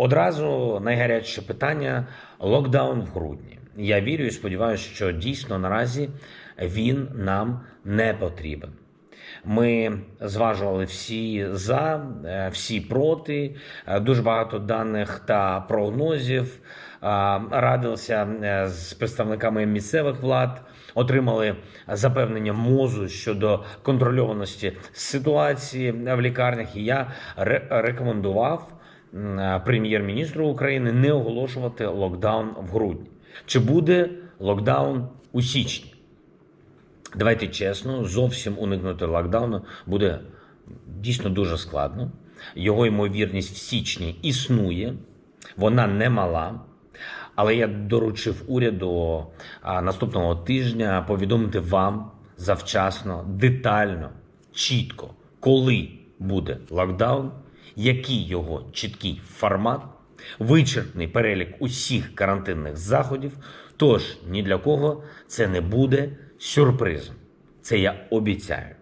Одразу найгарячіше питання локдаун в грудні. Я вірю і сподіваюся, що дійсно наразі він нам не потрібен. Ми зважували всі за, е, всі проти, е, дуже багато даних та прогнозів. е, Радилися з представниками місцевих влад, отримали запевнення мозу щодо контрольованості ситуації в лікарнях. І я рекомендував прем'єр-міністру України не оголошувати локдаун в грудні. Чи буде локдаун у січні? Давайте чесно, зовсім уникнути локдауну буде дійсно дуже складно. Його ймовірність в січні існує, вона не мала. Але я доручив уряду наступного тижня повідомити вам завчасно, детально, чітко, коли буде локдаун, який його чіткий формат, вичерпний перелік усіх карантинних заходів. Тож ні для кого це не буде сюрпризом. Це я обіцяю.